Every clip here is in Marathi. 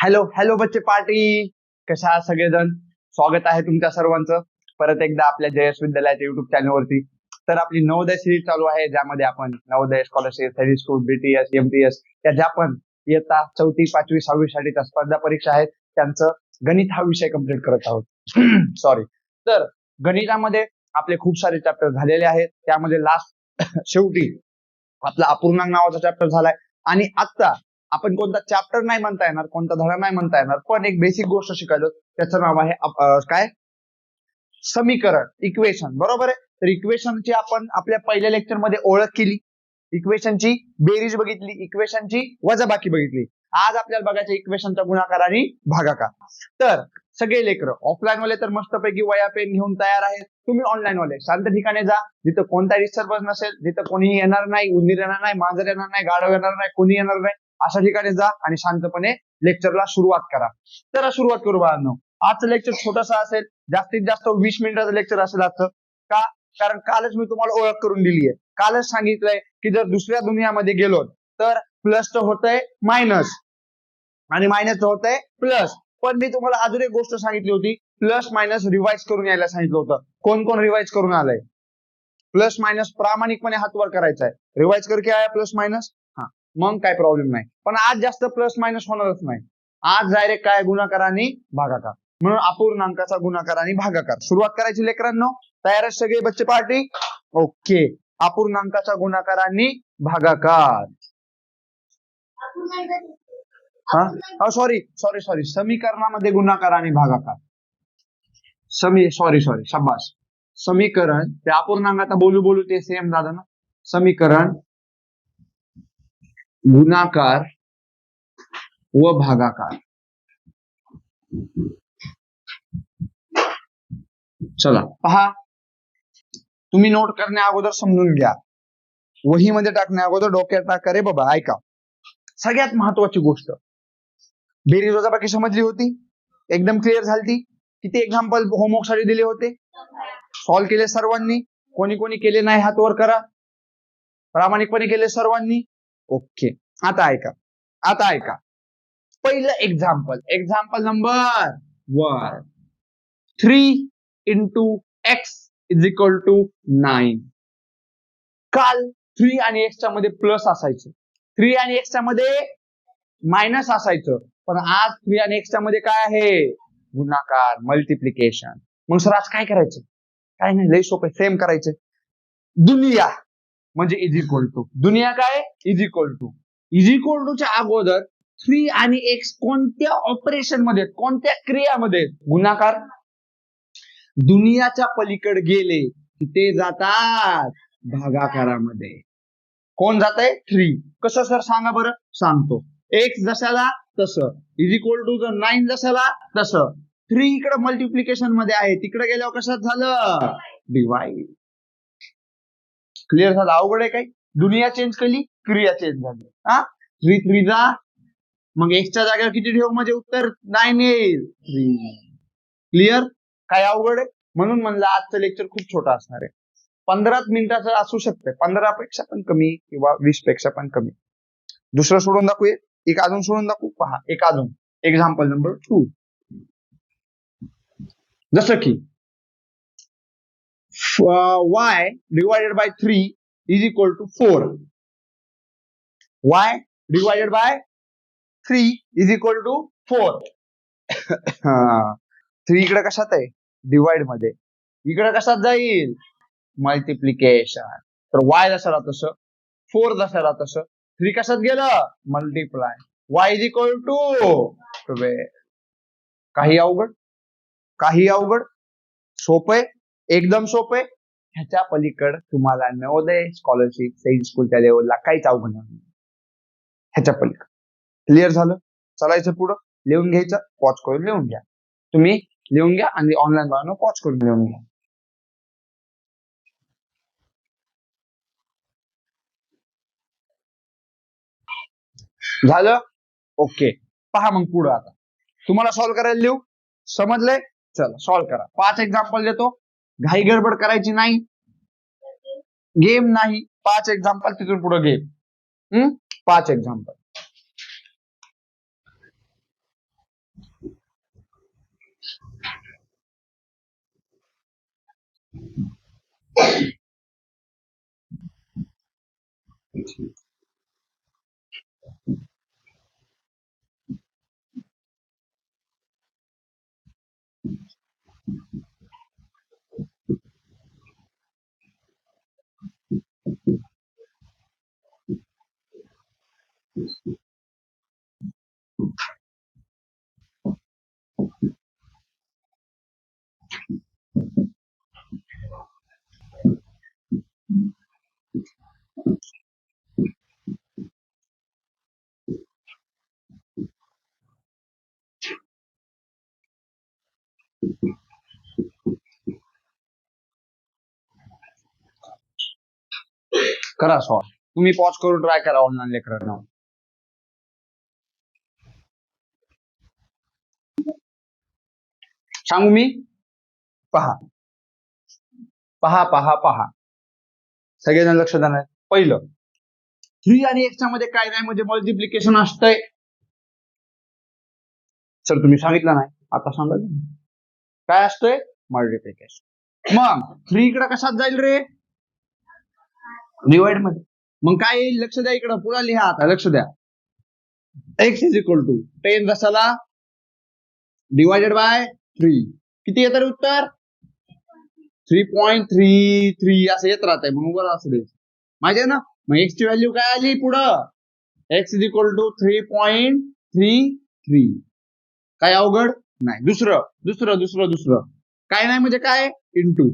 हॅलो हॅलो बच्चे पार्टी. कशा आहात सगळेजण? स्वागत आहे तुमच्या सर्वांचं. परत एकदा आपल्या जयस विद्यालयाच्या युट्यूब चॅनलवरती तर आपली नवोदय सिरीज चालू आहे ज्यामध्ये आपण नवोदय स्कॉलरशिप थर्डी स्कूल बीटीएस एमटीएस या ज्या पण इयत्ता चौथी पाचवी सहावी साठीच्या स्पर्धा परीक्षा आहेत त्यांचं गणित हा विषय कंप्लीट करत आहोत. सॉरी तर गणितामध्ये आपले खूप सारे चॅप्टर झालेले आहेत. त्यामध्ये लास्ट शेवटी आपला अपूर्णांक नावाचा चॅप्टर झालाय. आणि आता आपण कोणता चॅप्टर नाही म्हणता येणार कोणता धडा नाही म्हणता येणार पण एक बेसिक गोष्ट शिकायलो त्याचं नाव आहे काय? समीकरण इक्वेशन बरोबर आहे? तर इक्वेशनची आपण आपल्या पहिल्या लेक्चरमध्ये ओळख केली. इक्वेशनची बेरीज बघितली इक्वेशनची वजाबाकी बघितली. आज आपल्याला बघायचं इक्वेशनचा गुणाकार आणि भागाकार. तर सगळे लेकर ऑफलाईन वाले तर मस्तपैकी वया पेन घेऊन तयार आहेत. तुम्ही ऑनलाईन वाले शांत ठिकाणी जा. जिथं कोणता डिस्टर्बन्स नसेल जिथं कोणीही येणार नाही उंदीर येणार नाही मांजर येणार नाही गाढव येणार नाही कोणी येणार नाही अशा ठिकाणी जा आणि शांतपणे लेक्चरला सुरुवात करा. तर सुरुवात करू बाळांनो. आजचं लेक्चर छोटासा असेल जास्तीत जास्त वीस मिनिटाचं लेक्चर असेल आजचं. का? कारण कालच मी तुम्हाला ओळख करून दिली आहे. कालच सांगितलंय की जर दुसऱ्या दुनियामध्ये गेलो तर प्लस होतंय मायनस आणि मायनस होतंय प्लस पण मी तुम्हाला अजून एक गोष्ट सांगितली होती. प्लस मायनस रिवाइज करून यायला सांगितलं होतं. कोण कोण रिवाइज करून आलंय? प्लस मायनस प्रामाणिकपणे हातवर करायचा आहे रिवाइज कर की आहे प्लस मायनस मग काय प्रॉब्लेम नाही. पण आज जास्त प्लस मायनस होणारच नाही. आज डायरेक्ट काय गुणाकार आणि भागाकार. म्हणून अपूर्णांकाचा गुणाकार आणि भागाकार. सुरुवात करायची लेकरांनो. तयार सगळे बच्चे पार्टी? ओके. अपूर्णांकाचा गुणाकार आणि भागाकार. हा? सॉरी सॉरी सॉरी समीकरणामध्ये गुणाकार आणि भागाकार. समी सॉरी सॉरी शाबास. समीकरण. ते अपूर्णांक आता बोलू बोलू ते सेम झालं ना? समीकरण. गुणाकार व भागाकार. चला. पहा. तुम्ही नोट करण्या अगोदर समजून घ्या. वहीमध्ये टाकण्या अगोदर डोक्यात टाका. रे बाबा ऐका. सगळ्यात महत्वाची गोष्ट. बेरीज वजाबाकी समजली होती? एकदम क्लिअर झाली किती एक्झाम्पल होमवर्कसाठी दिले होते? सॉल्व्ह केले सर्वांनी? कोणी कोणी केले नाही हात वर करा? प्रामाणिकपणे केले सर्वांनी? ओके. आता ऐका. आता ऐका. पहिलं example example number one three into X is equal to nine काल थ्री आणि एक्सच्या मध्ये प्लस असायचं. थ्री आणि एक्सच्या मध्ये मायनस असायचं. पण आज थ्री आणि एक्सच्या मध्ये काय आहे? गुणाकार मल्टिप्लिकेशन मग सर आज काय करायचं? काय नाही लय सोपे सेम करायचे. दुनिया. म्हणजे इज इक्वल टू दुनिया काय? Is equal to is equal टूच्या अगोदर थ्री आणि एक्स कोणत्या ऑपरेशनमध्ये कोणत्या क्रियामध्ये? गुणाकार. दुनियाच्या पलीकडे गेले की ते जातात भागाकारामध्ये. कोण जात आहे थ्री कसं सर सांगा बरं. सांगतो. एक्स जशाला तसं. इज इक्वल टू जर नाईन जशाला तसं. थ्री इकडे मल्टिप्लिकेशनमध्ये आहे. तिकडे गेल्यावर कशात झालं? डिवाइड क्लिअर झालं? अवघड आहे काय दुनिया चेंज केली क्रिया चेंज झाली. हा? थ्री थ्री जा मग एक्सच्या जागेवर किती ठेव? म्हणजे उत्तर नाईन येईल थ्री क्लिअर काय अवघड आहे? म्हणून म्हणलं आजचं लेक्चर खूप छोटं असणार आहे. पंधरा मिनिटाचं असू शकतं पंधरा पेक्षा पण कमी किंवा वीसपेक्षा पण कमी. दुसरं सोडून दाखवूया. एक अजून सोडून दाखवू? पहा. एक अजून. एक्झाम्पल नंबर टू जसं की Y divided by three is equal to four Y divided by three is equal to four three इकडे कशात आहे? डिवाइडमध्ये. इकडे कशात जाईल? मल्टिप्लिकेशन तर वाय जसं तसं फोर जसं तसं थ्री कशात गेलं? Multiply Y is equal to काही अवघड? काही अवघड? सोपे एकदम सोपे ह्याच्या पलीकड तुम्हाला नवोदय स्कॉलरशिप सैन स्कूलच्या लेवलला काहीच अवघड नाही. ह्याच्या पलीकड. क्लिअर झालं? चलायचं पुढं? लिहून घ्यायचं? वॉच करून लिहून घ्या. तुम्ही लिहून घ्या आणि ऑनलाईन बनवून वॉच करून लिहून घ्या. झालं? ओके. पहा मग पुढं आता. तुम्हाला सॉल्व्ह करायला लिहू? समजलंय? चला सॉल्व्ह करा. पाच एक्झाम्पल देतो. घाई गडबड करायची नाही. गेम नाही. पाच एक्झाम्पल तिथून पुढे गेम हम्म? पाच एक्झाम्पल करा सॉल्व. तुम्ही पॉज करून ट्राय करा ऑनलाईन लेकरांना. सांगू मी? पहा. पहा पहा पहा. सगळेजण लक्ष देणार पहिलं. थ्री आणि एक्सच्या मध्ये काय नाही म्हणजे मल्टिप्लिकेशन असतंय. सर तुम्ही सांगितलं नाही. आता सांगा. काय असतंय? मल्टिप्लिकेशन मग थ्री इकडे कशात जाईल रे? डिवाइडमध्ये. मग काय येईल? लक्ष द्या इकडं. पुन्हा लिहा आता. लक्ष द्या. X is equal to ten रसाला divided by three किती येतं रे उत्तर? थ्री पॉईंट थ्री थ्री असं येत राहत आहे म्हणून बरं असं द्यायचं माहिती आहे ना? मग एक्स ची व्हॅल्यू काय आली? पुढं. X is equal to three point three three काय अवघड? नाही. दुसरं. दुसरं दुसरं दुसरं. काय नाही म्हणजे काय? इंटू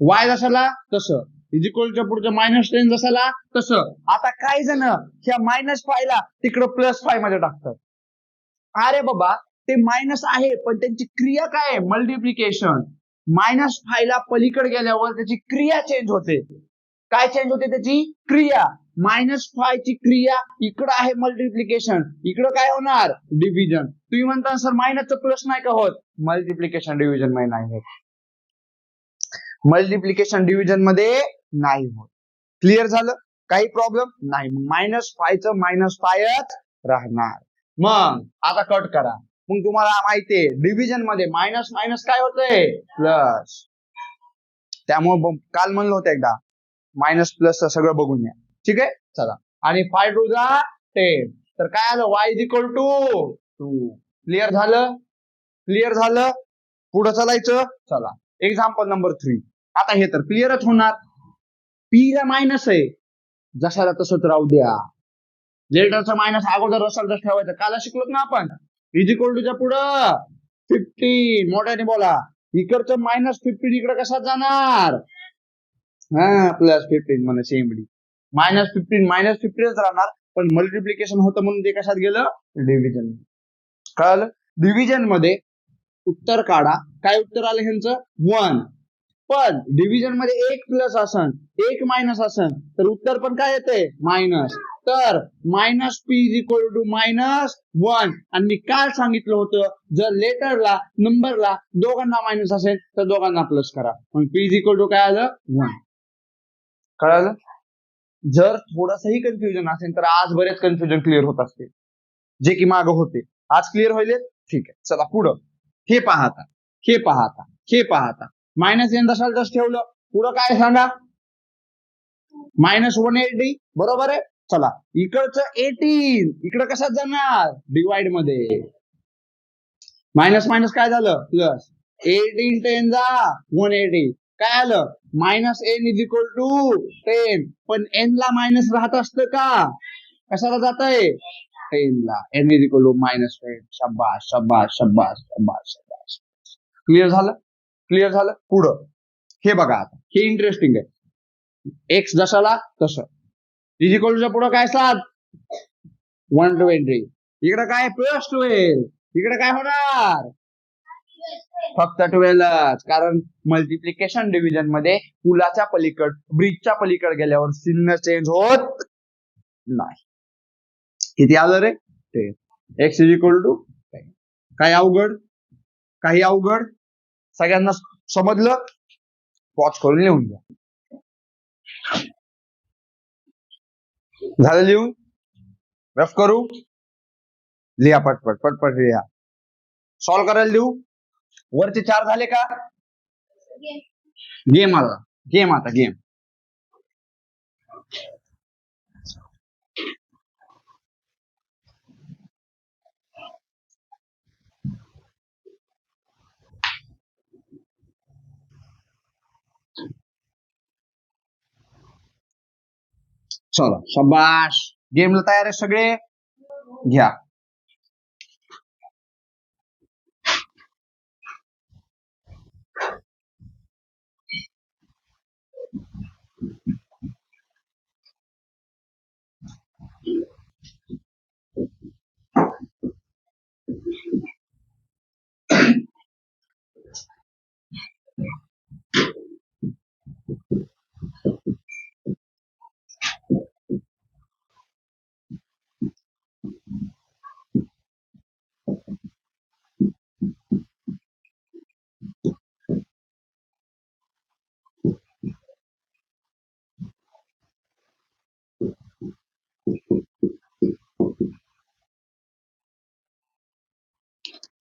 वाय जसाला तसं. इज इक्वलच्या पुढचं मायनस टेन जसाला तसं. आता काही जण ह्या मायनस फायला तिकडं प्लस फायमध्ये टाकतात. अरे बाबा ते मायनस आहे पण त्यांची क्रिया काय आहे? मल्टिप्लिकेशन मायनस फायला पलीकडे गेल्यावर त्याची क्रिया चेंज होते. काय चेंज होते त्याची? क्रिया. मायनस फाय ची क्रिया इकडं आहे मल्टिप्लिकेशन इकडं काय होणार? डिव्हिजन तुम्ही म्हणता सर मायनसचं प्लस नाही का होत? मल्टिप्लिकेशन डिव्हिजनमध्ये नाही होत. मल्टिप्लिकेशन डिव्हिजनमध्ये नाही होत. क्लिअर झालं? काही प्रॉब्लेम नाही. मायनस फायचं मायनस फायच राहणार. मग आता कट करा. मग तुम्हाला माहितीये डिव्हिजनमध्ये मायनस मायनस काय होतंय? प्लस त्यामुळे काल म्हणलं होतं एकदा मायनस प्लस सगळं बघून या ठीक आहे? चला. आणि फाय टू जा टेन तर काय आलं? Y is equal to two clear झालं? क्लिअर झालं? पुढं चालायचं? चला. एक्झाम्पल नंबर थ्री आता हे तर क्लिअरच होणार. पी ला मायनस आहे. जसाला तसंच राहू द्या. लेटरचा मायनस अगोदर असाल तसं ठेवायचं. काला शिकलो ना आपण? इज इक्वल टूच्या पुढं? फिफ्टीन मोठ्याने बोला. इकडचं मायनस फिफ्टीन इकडे कसा जाणार? हा प्लस फिफ्टीन म्हणा सेमडी मायनस फिफ्टीन मायनस फिफ्टीनच राहणार. पण मल्टिप्लिकेशन होतं म्हणून ते कशात गेलं? डिव्हिजन कळलं? डिव्हिजनमध्ये उत्तर काढा. काय उत्तर आलं ह्यांचं? वन पण डिव्हिजनमध्ये एक प्लस असन एक मायनस असन तर उत्तर पण काय येते मायनस तर minus P is equal to minus one आणि मी काल सांगितलं होतं जर लेटरला नंबरला दोघांना मायनस असेल तर दोघांना प्लस करा. मग पी इज इक्वल टू काय आलं? वन कळालं? जर थोडसही कन्फ्युजन असेल तर आज बरेच कन्फ्युजन क्लिअर होत असते जे की माग होते. आज क्लिअर होईल ठीक आहे. चला पुढं. हे पाहता. हे पाहता. हे पाहता. मायनस एन दशाल जस ठेवलं. पुढं काय सांगा? मायनस वन एटी बरोबर आहे? चला. इकडचं एटीन इकडं कसं जाणार? डिवाइडमध्ये. मायनस मायनस काय झालं? प्लस एटीन टेन जा. वन एटी काय आलं? Minus N is equal to ten पण एन ला मायनस राहत असतं का? कशाला जात आहे टेन ला. N is equal to minus ten शब्बास शब्बास शब्बास शब्बास शब्बास क्लिअर झालं? क्लिअर झालं? पुढं. हे बघा आता. हे इंटरेस्टिंग आहे. एक्स जशाला तसं. इज इक्वल पुढं काय सात? वन ट्वेंटी इकडे काय? प्लस ट्वेल्व इकडे काय होणार? फक्त ट्वेल्वच कारण मल्टिप्लिकेशन डिव्हिजनमध्ये पुलाच्या पलीकड ब्रिजच्या पलीकड गेल्यावर चिन्ह चेंज होत नाही. किती आलं रे? ते एक्स इज इक्वल टू काय अवघड? काही अवघड? सगळ्यांना समजलं? पॉज करून लिहून घ्या. झालं लिहून? रफ करू? लिहा पटपट पटपट लिहा. सॉल्व करायला लिहू? वरचे चार झाले का? गेम आला. गेम आता गेम चला शबाश गेमला तयार आहे सगळे? घ्या.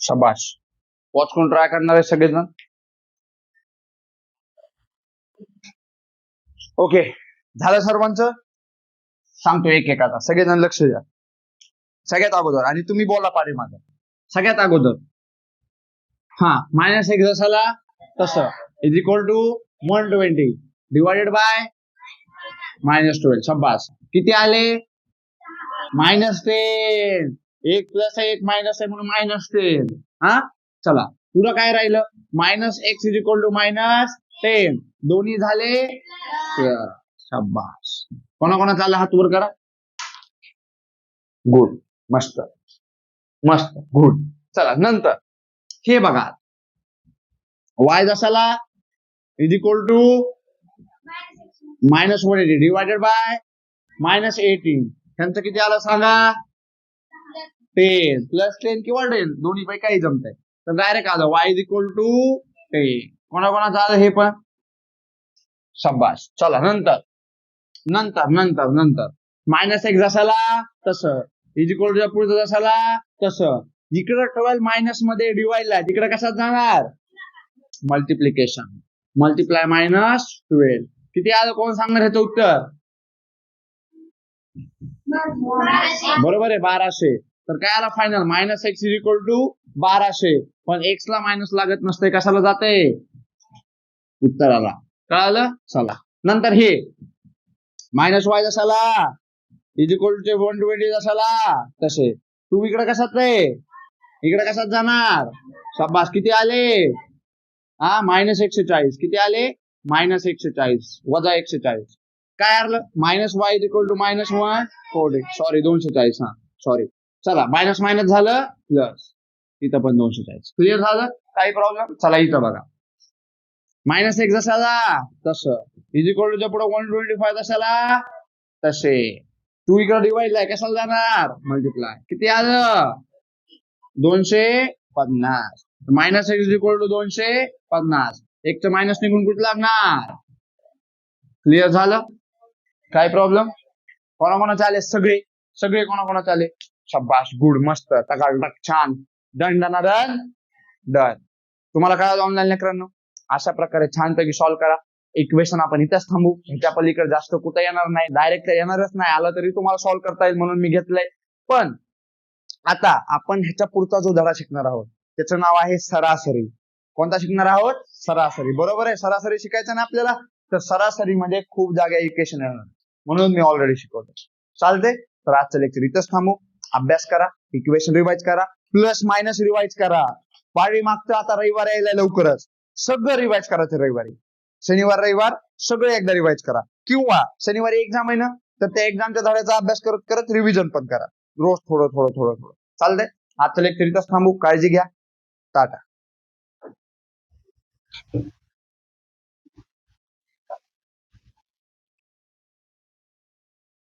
शबाश वॉच करून ट्राय करणार आहे सगळेजण. ओके झालं सर्वांचं? सांगतो एक एकाचा सगळेजण लक्ष द्या. सगळ्यात अगोदर. आणि तुम्ही बोला पारे माझा सगळ्यात अगोदर. हा मायनस एक जसाला तसं. Is equal to one twenty divided by minus twelve शब्बास किती आले? मायनस टेन एक प्लस आहे एक मायनस आहे म्हणून मायनस टेन हा? चला. पुढं काय राहिलं? Minus X is equal to minus ten दोन्ही झाले शब्बास कोणाकोणाचा आला? हात वर करा. गुड मस्त. मस्त. गुड चला नंतर. हे बघा. Y जसाला is equal to minus one eighty divided by minus eighteen त्यांचं किती आलं सांगा? टेन प्लस टेन किंवा टेन दोन्ही पैकी काही जमतंय. तर डायरेक्ट आलं Y is equal to ten कोणाकोणाचं आलं हे पण? शब्बाश चला नंतर. नंतर नंतर नंतर. मायनस एक जसाला तसं. इज इक्वल टू पुढचं जसाला तसं. इकडं ट्वेल्व मायनसमध्ये डिवाइडला तिकडे कशात जाणार? मल्टिप्लिकेशन मल्टिप्लाय मायनस ट्वेल्व किती आलं? कोण सांगणार ह्याचं उत्तर? बरोबर आहे बाराशे. तर काय आला final minus X is equal to बाराशे. पण एक्स ला मायनस लागत नसते कशाला जाते उत्तराला. कळालं? चला. नंतर हे. Minus Y जसाला is equal to one twenty जसाला तसे. तू इकडे कशात रे? इकडे कशात जाणार? शाबास किती आले? हा मायनस एकशे चाळीस किती आले? मायनस एकशे चाळीस वजा एकशे चाळीस काय आलं minus Y is equal to minus one forty sorry दोनशे चाळीस हा. सॉरी चला मायनस मायनस झालं प्लस इथं पण दोनशे चाळीस. क्लिअर झालं? काही प्रॉब्लेम चला इथं बघा. मायनस एक जसाला तसं. इज इक्वल पुढे वन ट्वेंटी फाय जसाला तसे. टू इकडे डिवाइडला कशाला जाणार? मल्टिप्लाय किती आलं? दोनशे पन्नास. मायनस एक्स इक्वल टू दोनशे पन्नास. एकचं मायनस निघून कुठे लागणार? क्लिअर झालं? काय प्रॉब्लेम कोणाकोणाचे आले? सगळे. सगळे कोणाकोणाचे आले? शब्बाश गुड मस्त टकाटक छान. डन डन डन डन तुम्हाला कळालं ऑनलाईन लेकरांनो? अशा प्रकारे छानपैकी सॉल्व्ह करा. इक्वेशन आपण इथेच थांबू. ह्याच्या पलीकडे जास्त कुठं येणार नाही. डायरेक्ट येणारच नाही. आलं तरी तुम्हाला सॉल्व्ह करता येईल म्हणून मी घेतलंय. पण आता आपण ह्याच्या पुढचा जो धडा शिकणार आहोत त्याचं नाव आहे सरासरी. कोणता शिकणार आहोत? सरासरी. बरोबर आहे? सरासरी शिकायचं ना आपल्याला? तर सरासरीमध्ये खूप जागा इक्वेशन येणार. म्हणून मी ऑलरेडी शिकवतो चालते तर आजचं लेक्चर इथंच थांबू. अभ्यास करा इक्वेशन रिवाइज करा प्लस मायनस रिवाइज करा. पाळी मागचं आता रविवार यायला लवकरच. सगळं रिवाइज करायचं रविवारी. शनिवार रविवार सगळं एकदा रिवाइज करा. किंवा शनिवारी एक्झाम आहे ना तर त्या एक्झामच्या धड्याचा अभ्यास करत करत रिव्हिजन पण करा. रोज थोडं थोडं थोडं थोडं. चालतंय? आजचं लेक्चर इथंच थांबू. काळजी घ्या. टाटा.